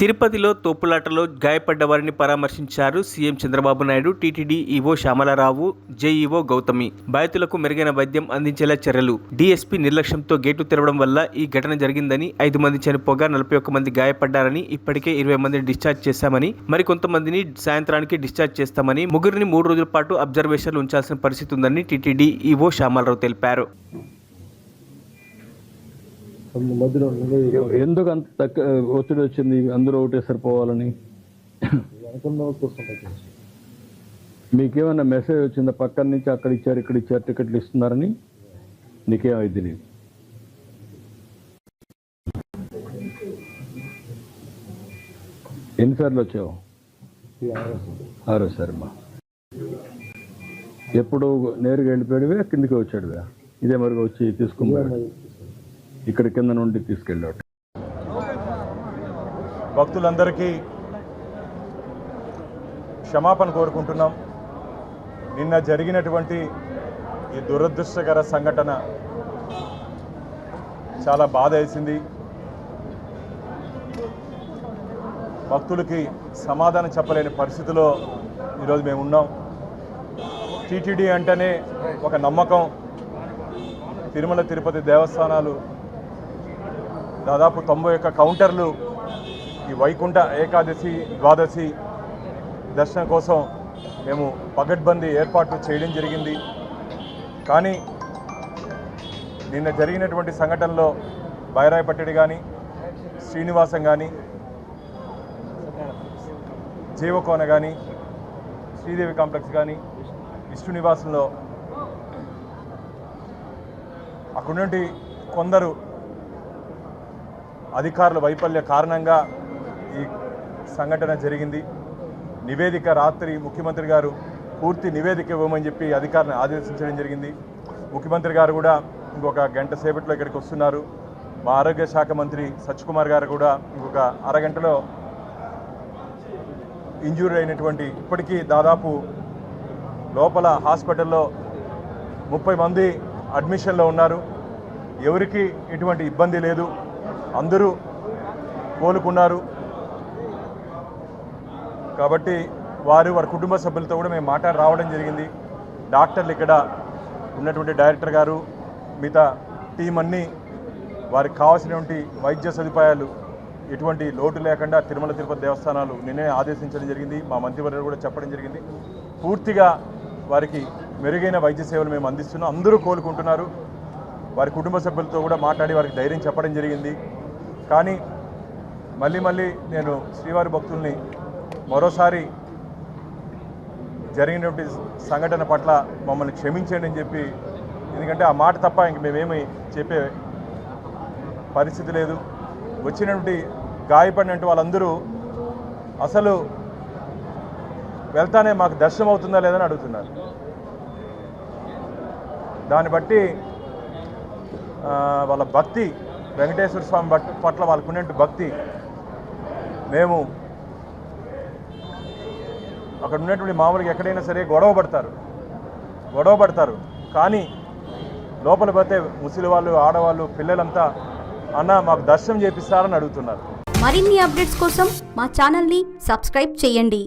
తిరుపతిలో తోపులాటలో గాయపడ్డ వారిని పరామర్శించారు CM Chandrababu Naidu TTD EO Shyamala Rao JEO Gautami. బాధితులకు మెరుగైన వైద్యం అందించేలా చర్యలు. డీఎస్పీ నిర్లక్ష్యంతో గేటు తెరవడం వల్ల ఈ ఘటన జరిగిందని ఐదు మంది చనిపోగా నలభై ఒక్క మంది గాయపడ్డారని ఇప్పటికే ఇరవై మందిని డిశ్చార్జ్ చేశామని మరికొంతమందిని సాయంత్రానికి డిశ్చార్జ్ చేస్తామని ముగ్గురిని మూడు రోజుల పాటు అబ్జర్వేషన్లు ఉంచాల్సిన పరిస్థితి ఉందని టీటీడీ ఈవో శ్యామలరావు తెలిపారు. మధ్యలో ఎందుకు అంత తక్కువ ఒత్తిడి వచ్చింది? అందరూ ఒకటే సరిపోవాలని. మీకేమైనా మెసేజ్ వచ్చిందా? పక్కన నుంచి అక్కడ ఇచ్చారు ఇక్కడ ఇచ్చారు టికెట్లు ఇస్తున్నారని? నీకేమైంది తెలియదు. ఎన్నిసార్లు వచ్చావు? ఆరోసారి మా ఎప్పుడు నేరుగా వెళ్ళిపోయాడువే కిందికి వచ్చాడువే? ఇదే మరిగా వచ్చి తీసుకున్నాడు ఇక్కడ కింద నుండి తీసుకెళ్ళాడు. భక్తులందరికీ క్షమాపణ కోరుకుంటున్నాం. నిన్న జరిగినటువంటి ఈ దురదృష్టకర సంఘటన చాలా బాధ వేసింది. భక్తులకి సమాధానం చెప్పలేని పరిస్థితిలో ఈరోజు మేము ఉన్నాం. టీటీడీ అంటేనే ఒక నమ్మకం. తిరుమల తిరుపతి దేవస్థానాలు దాదాపు తొంభై ఒక్క కౌంటర్లు ఈ వైకుంఠ ఏకాదశి ద్వాదశి దర్శనం కోసం మేము పగడ్బందీ ఏర్పాట్లు చేయడం జరిగింది. కానీ నిన్న జరిగినటువంటి సంఘటనలో బైరాయపట్టడి కానీ శ్రీనివాసం కానీ జీవకోన కానీ శ్రీదేవి కాంప్లెక్స్ కానీ విష్ణు నివాసంలో అక్కడున్నటి కొందరు అధికారుల వైఫల్య కారణంగా ఈ సంఘటన జరిగింది. నివేదిక రాత్రి ముఖ్యమంత్రి గారు పూర్తి నివేదిక ఇవ్వమని చెప్పి అధికారులను ఆదేశించడం జరిగింది. ముఖ్యమంత్రి గారు కూడా ఇంకొక గంట సేపట్లో ఇక్కడికి వస్తున్నారు. మా ఆరోగ్య శాఖ మంత్రి సత్యకుమార్ గారు కూడా ఇంకొక అరగంటలో ఇంజూరీ అయినటువంటి ఇప్పటికీ దాదాపు లోపల హాస్పిటల్లో ముప్పై మంది అడ్మిషన్లో ఉన్నారు. ఎవరికి ఎటువంటి ఇబ్బంది లేదు. అందరూ కోలుకున్నారు. కాబట్టి వారు వారి కుటుంబ సభ్యులతో కూడా మేము మాట్లాడి రావడం జరిగింది. డాక్టర్లు ఇక్కడ ఉన్నటువంటి డైరెక్టర్ గారు మిగతా టీం అన్నీ వారికి కావాల్సినటువంటి వైద్య సదుపాయాలు ఎటువంటి లోటు లేకుండా తిరుమల తిరుపతి దేవస్థానాలు నిన్నే ఆదేశించడం జరిగింది. మా మంత్రివర్యులు కూడా చెప్పడం జరిగింది. పూర్తిగా వారికి మెరుగైన వైద్య సేవలు మేము అందిస్తున్నాం. అందరూ కోలుకుంటున్నారు. వారి కుటుంబ సభ్యులతో కూడా మాట్లాడి వారికి ధైర్యం చెప్పడం జరిగింది. కానీ మళ్ళీ మళ్ళీ నేను శ్రీవారి భక్తుల్ని మరోసారి జరిగినటువంటి సంఘటన పట్ల మమ్మల్ని క్షమించండి అని చెప్పి ఎందుకంటే ఆ మాట తప్ప ఇంక మేమేమి చెప్పే పరిస్థితి లేదు. వచ్చినటువంటి గాయపడినటువంటి వాళ్ళందరూ అసలు వెళ్తానే మాకు దర్శనం అవుతుందా లేదని అడుగుతున్నారు. దాన్ని బట్టి వాళ్ళ భక్తి వెంకటేశ్వర స్వామి బట్ పట్ల వాళ్ళకు ఉన్నటువంటి భక్తి. మేము అక్కడ ఉన్నటువంటి మామూలుగా ఎక్కడైనా సరే గొడవ పడతారు. గొడవ పడతారు. కానీ లోపల పోతే ముసలి వాళ్ళు ఆడవాళ్ళు పిల్లలంతా అన్న మాకు దర్శనం చేపిస్తారని అడుగుతున్నారు. మరిన్ని అప్డేట్స్ కోసం మా ఛానల్ని సబ్స్క్రైబ్ చేయండి.